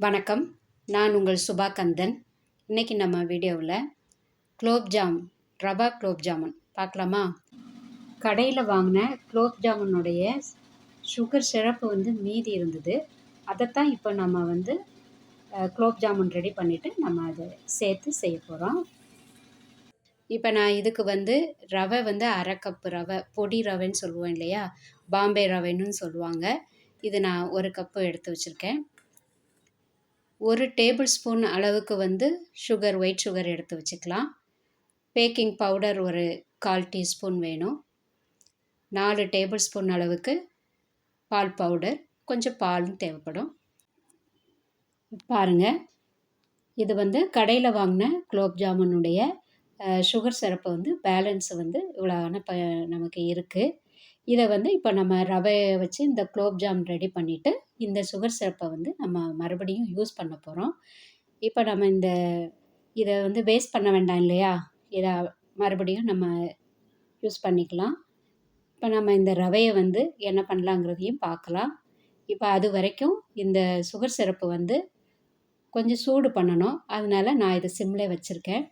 வணக்கம். நான் உங்கள் சுபா கந்தன். இன்றைக்கி நம்ம வீடியோவில் குலோப்ஜாம் ரவா குலோப் ஜாமுன். பார்க்கலாமா? கடையில் வாங்கின குலோப் ஜாமுனுடைய சுகர் சிறப்பு வந்து மீதி இருந்தது. அதைத்தான் இப்போ நம்ம வந்து குலோப் ஜாமுன் ரெடி பண்ணிவிட்டு நம்ம அதை சேர்த்து செய்ய போகிறோம் இப்போ நான் இதுக்கு வந்து ரவை வந்து அரை கப்பு ரவை பொடி ரவைன்னு சொல்லுவோம் இல்லையா? பாம்பே ரவைன்னு சொல்லுவாங்க. இது நான் ஒரு கப்பு எடுத்து வச்சுருக்கேன். ஒரு டேபிள் ஸ்பூன் அளவுக்கு வந்து சுகர் ஒயிட் சுகர் எடுத்து வச்சுக்கலாம். பேக்கிங் பவுடர் ஒரு கால் டீஸ்பூன் வேணும். நாலு டேபிள் ஸ்பூன் அளவுக்கு பால் பவுடர் கொஞ்சம் பாலும் தேவைப்படும். பாருங்கள் இது வந்து கடையில் வாங்கின குலோப் ஜாமுனுடைய சுகர் சிரப்பு வந்து பேலன்ஸ் வந்து இவ்வளோ ப நமக்கு இருக்குது இதை வந்து இப்போ நம்ம ரவையை வச்சு இந்த குலோப் ஜாம் ரெடி பண்ணிவிட்டு இந்த சுகர் சிரப்பை வந்து நம்ம மறுபடியும் யூஸ் பண்ண போகிறோம் இப்போ நம்ம இந்த இதை வந்து வேஸ்ட் பண்ண வேண்டாம் இல்லையா? இதை மறுபடியும் நம்ம யூஸ் பண்ணிக்கலாம். இப்போ நம்ம இந்த ரவையை வந்து என்ன பண்ணலாங்கிறதையும் பார்க்கலாம். இப்போ அது வரைக்கும் இந்த சுகர் சிரப்பு வந்து கொஞ்சம் சூடு பண்ணணும். அதனால நான் இதை சிம்லே வச்சுருக்கேன்.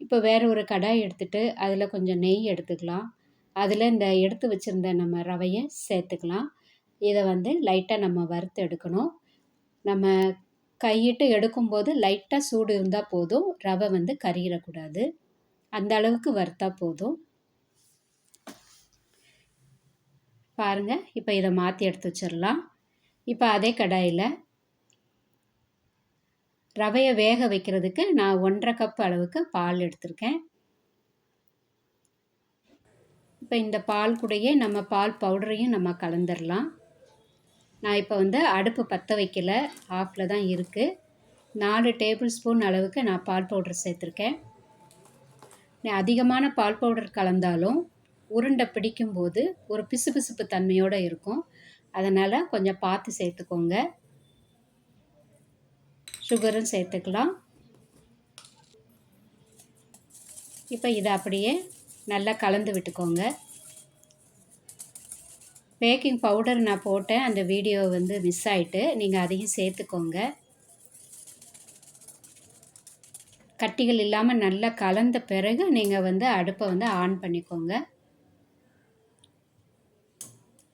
இப்போ வேறு ஒரு கடாய் எடுத்துகிட்டு அதில் கொஞ்சம் நெய் எடுத்துக்கலாம். அதில் இந்த எடுத்து வச்சுருந்த நம்ம ரவையை சேர்த்துக்கலாம். இதை வந்து லைட்டாக நம்ம வறுத்து எடுக்கணும். நம்ம கையிட்டு எடுக்கும்போது லைட்டாக சூடு இருந்தால் போதும். ரவை வந்து கறியிடக்கூடாது அந்த அளவுக்கு வறுத்தா போதும். பாருங்கள் இப்போ இதை மாற்றி எடுத்து வச்சிடலாம் இப்போ அதே கடாயில் ரவையை வேக வைக்கிறதுக்கு நான் ஒன்றரை கப் அளவுக்கு பால் எடுத்திருக்கேன். இப்போ இந்த பால் கூடையே நம்ம பால் பவுடரையும் நம்ம கலந்துடலாம் நான் இப்போ வந்து அடுப்பு பற்ற வைக்கல ஆஃபில் தான் இருக்குது நாலு டேபிள் ஸ்பூன் அளவுக்கு நான் பால் பவுடர் சேர்த்துருக்கேன். அதிகமான பால் பவுடர் கலந்தாலும் உருண்டை பிடிக்கும்போது ஒரு பிசுபிசுப்பு தன்மையோடு இருக்கும். அதனால் கொஞ்சம் பார்த்து சேர்த்துக்கோங்க. சுகரும் சேர்த்துக்கலாம். இப்போ இதை அப்படியே நல்லா கலந்து விட்டுக்கோங்க. பேக்கிங் பவுடர் நான் போட்டேன். அந்த வீடியோ வந்து மிஸ் ஆகிட்டு நீங்கள் அதையும் சேர்த்துக்கோங்க. கட்டிகள் இல்லாமல் நல்லா கலந்த பிறகு நீங்கள் வந்து அடுப்பை வந்து ஆன் பண்ணிக்கோங்க.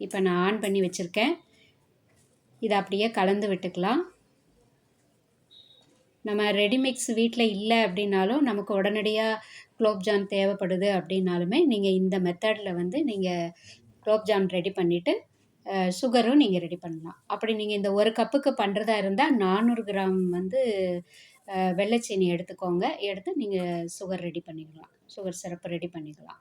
இப்போ நான் ஆன் பண்ணி வச்சுருக்கேன். இதை அப்படியே கலந்து விட்டுக்கலாம். நம்ம ரெடிமிக்ஸ் வீட்டில் இல்லை அப்படின்னாலும் நமக்கு உடனடியாக குலோப்ஜாம் தேவைப்படுது அப்படின்னாலுமே நீங்கள் இந்த மெத்தடில் வந்து நீங்கள் குலோப்ஜாம் ரெடி பண்ணிவிட்டு சுகரும் நீங்கள் ரெடி பண்ணலாம். அப்படி நீங்கள் இந்த ஒரு கப்புக்கு பண்ணுறதா இருந்தால் நானூறு கிராம் வந்து வெள்ளைச்சீனி எடுத்துக்கோங்க. எடுத்து நீங்கள் சுகர் ரெடி பண்ணிக்கலாம். சுகர் சிரப்பு ரெடி பண்ணிக்கலாம்.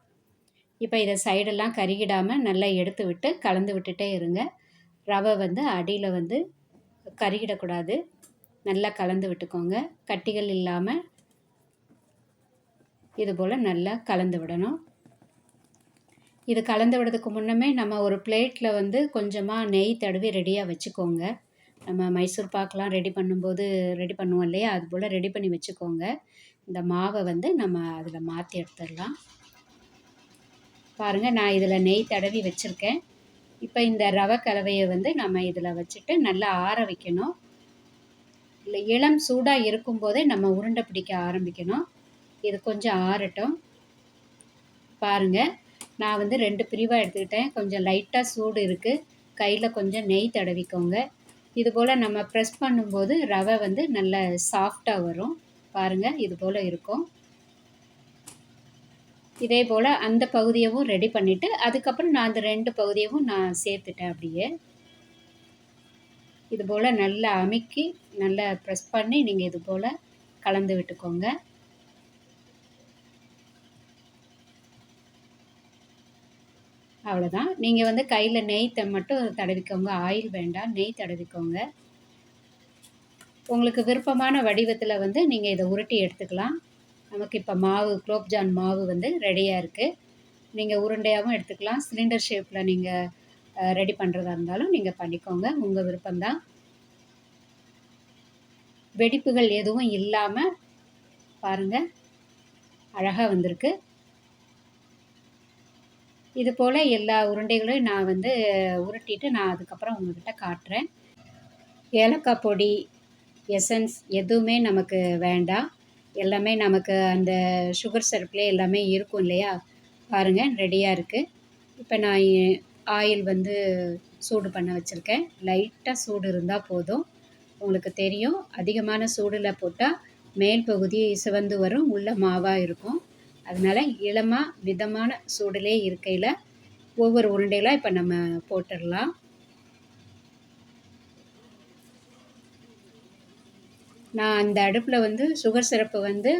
இப்போ இதை சைடெல்லாம் கருகிடாமல் நல்லா எடுத்து விட்டு கலந்து விட்டுட்டே இருங்க. ரவை வந்து அடியில் வந்து கருகிடக்கூடாது. நல்லா கலந்து விட்டுக்கோங்க. கட்டிகள் இல்லாமல் இது போல் நல்லா கலந்து விடணும். இது கலந்து விடுறதுக்கு முன்னமே நம்ம ஒரு பிளேட்டில் வந்து கொஞ்சமாக நெய் தடவி ரெடியாக வச்சுக்கோங்க. நம்ம மைசூர் பாக்கெலாம் ரெடி பண்ணும்போது ரெடி பண்ணுவோம் இல்லையா? அது போல் ரெடி பண்ணி வச்சுக்கோங்க. இந்த மாவை வந்து நம்ம அதில் மாற்றி எடுத்துடலாம். பாருங்கள் நான் இதில் நெய் தடவி வச்சுருக்கேன். இப்போ இந்த ரவை கலவையை வந்து நம்ம இதில் வச்சுட்டு நல்லா ஆற வைக்கணும். இல்லை இளம் சூடாக இருக்கும்போதே நம்ம உருண்டை பிடிக்க ஆரம்பிக்கணும். இது கொஞ்சம் ஆறட்டும். பாருங்கள் நான் வந்து ரெண்டு பிரிவாக எடுத்துக்கிட்டேன். கொஞ்சம் லைட்டாக சூடு இருக்குது கையில் கொஞ்சம் நெய் தடவிக்கோங்க. இது போல் நம்ம ப்ரெஸ் பண்ணும்போது ரவை வந்து நல்ல சாஃப்டாக வரும். பாருங்கள் இது போல் இருக்கும். இதே போல் அந்த பகுதியவும் ரெடி பண்ணிவிட்டு அதுக்கப்புறம் நான் அந்த ரெண்டு பகுதியவும் நான் சேர்த்துட்டேன் அப்படியே. இது போல் நல்லா அமுக்கி நல்லா ப்ரெஸ் பண்ணி நீங்கள் இது போல் கலந்து விட்டுக்கோங்க. அவ்வளோதான் நீங்கள் வந்து கையில் நெய் மட்டும் தடவிக்கோங்க. ஆயில் வேண்டாம். நெய் தடவிக்கோங்க. உங்களுக்கு விருப்பமான வடிவத்தில் வந்து நீங்கள் இதை உருட்டி எடுத்துக்கலாம். நமக்கு இப்போ மாவு குலோப்ஜான் மாவு வந்து ரெடியாக இருக்குது நீங்கள் உருண்டையாகவும் எடுத்துக்கலாம். சிலிண்டர் ஷேப்பில் நீங்கள் ரெடி பண்ணுறதா இருந்தாலும் நீங்கள் பண்ணிக்கோங்க. உங்கள் விருப்பம்தான். வெடிப்புகள் எதுவும் இல்லாமல் பாருங்கள் அழகாக வந்திருக்கு. இது போல் எல்லா உருண்டைகளையும் நான் வந்து உருட்டிட்டு நான் அதுக்கப்புறம் உங்கள்கிட்ட காட்டுறேன். ஏலக்காய் பொடி எசன்ஸ் எதுவுமே நமக்கு வேண்டாம். எல்லாமே நமக்கு அந்த சுகர் சிரப்லேயே எல்லாமே இருக்கும் இல்லையா? பாருங்கள் ரெடியாக இருக்குது இப்போ நான் ஆயில் வந்து சூடு பண்ண வச்சுருக்கேன். லைட்டாக சூடு இருந்தால் போதும். உங்களுக்கு தெரியும் அதிகமான சூடில் போட்டால் மேல் பகுதி சிவந்து வரும் உள்ள மாவாக இருக்கும். அதனால் இளமாக மிதமான சூடிலே இருக்கையில் ஒவ்வொரு உருண்டைகளாக இப்போ நம்ம போட்டுடலாம். நான் அந்த அடுப்பில் வந்து சுகர் சிரப்பு வந்து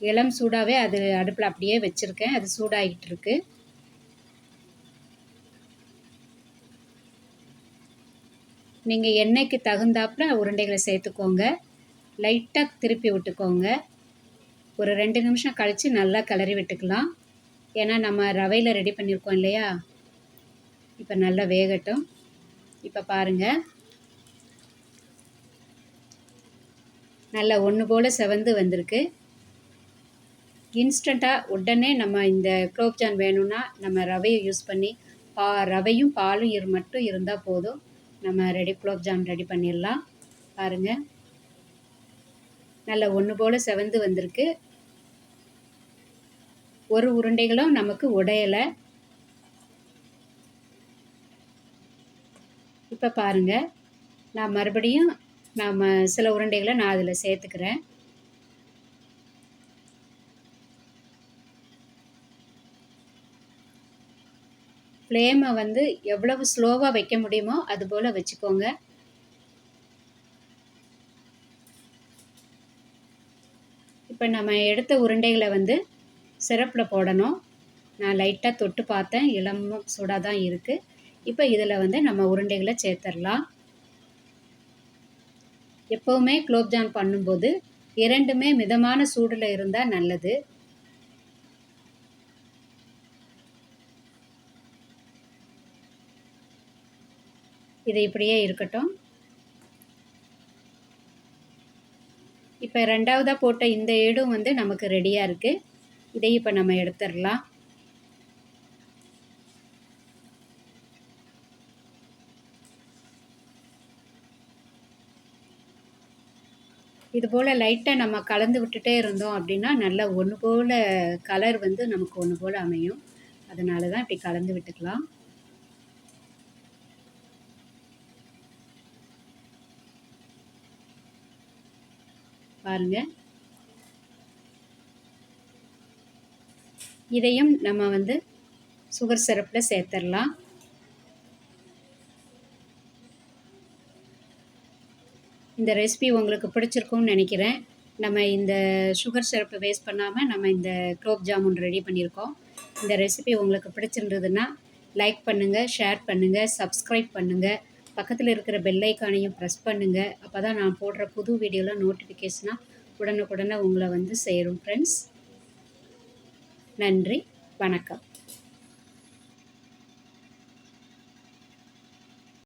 இளம் சூடாகவே அது அடுப்பில் அப்படியே வச்சுருக்கேன். அது சூடாகிட்டு இருக்குது நீங்கள் எண்ணெய்க்கு தகுந்தாப்புல உருண்டைகளை சேர்த்துக்கோங்க. லைட்டாக திருப்பி விட்டுக்கோங்க. ஒரு ரெண்டு நிமிஷம் கழித்து நல்லா கிளறி விட்டுக்கலாம். ஏன்னா நம்ம ரவையில் ரெடி பண்ணியிருக்கோம் இல்லையா? இப்போ நல்லா வேகட்டும். இப்போ பாருங்கள் நல்லா ஒன்று போல் செவந்து வந்திருக்கு. இன்ஸ்டண்ட்டாக உடனே நம்ம இந்த குலோப்ஜான் வேணும்னா நம்ம ரவையை யூஸ் பண்ணி பா ரவையும் பாலும் இரு மட்டும் இருந்தால் போதும். நம்ம ரெடி குலோப்ஜான் ரெடி பண்ணிடலாம். பாருங்கள் நல்ல ஒன்று போல் செவந்து வந்திருக்கு. ஒரு உருண்டைகளும் நமக்கு உடையலை. இப்போ பாருங்கள் நான் மறுபடியும் நாம் சில உருண்டைகளை நான் அதில் சேர்த்துக்கிறேன். ஃப்ளேமை வந்து எவ்வளவு ஸ்லோவாக வைக்க முடியுமோ அது போல் வச்சுக்கோங்க. இப்போ நம்ம எடுத்த உருண்டைகளை வந்து சிரப்பில் போடணும். நான் லைட்டாக தொட்டு பார்த்தேன். இளம் சூடாக தான் இருக்குது இப்போ இதில் வந்து நம்ம உருண்டைகளை சேர்த்துடலாம் எப்போவுமே குலோப்ஜான் பண்ணும்போது இரண்டுமே மிதமான சூடில் இருந்தால் நல்லது. இது இப்படியே இருக்கட்டும். இப்போ ரெண்டாவதாக போட்ட இந்த ஏடும் வந்து நமக்கு ரெடியாக இருக்குது இதை இப்போ நம்ம எடுத்துடலாம். இது போல் லைட்டாக நம்ம கலந்து விட்டுட்டே இருந்தோம் அப்படின்னா நல்லா ஒன்று போல் கலர் வந்து நமக்கு ஒன்று போல் அமையும். அதனால தான் இப்படி கலந்து விட்டுக்கலாம். பாருங்கள் இதையும் நம்ம வந்து சுகர் சிரப்பில் சேர்த்துடலாம். இந்த ரெசிபி உங்களுக்கு பிடிச்சிருக்கும்னு நினைக்கிறேன். நம்ம இந்த சுகர் சிரப்பை வேஸ்ட் பண்ணாமல் நம்ம இந்த குலோப் ஜாமுன் ரெடி பண்ணியிருக்கோம். இந்த ரெசிபி உங்களுக்கு பிடிச்சிருந்ததுன்னா லைக் பண்ணுங்கள் ஷேர் பண்ணுங்கள் சப்ஸ்கிரைப் பண்ணுங்கள் பக்கத்தில் இருக்கிற பெல்லைக்கானையும் ப்ரெஸ் பண்ணுங்கள் அப்போ தான் நான் போடுற புது வீடியோவில் நோட்டிஃபிகேஷனாக உடனுக்குடனே உங்களை வந்து சேரும். ஃப்ரெண்ட்ஸ் நன்றி வணக்கம்.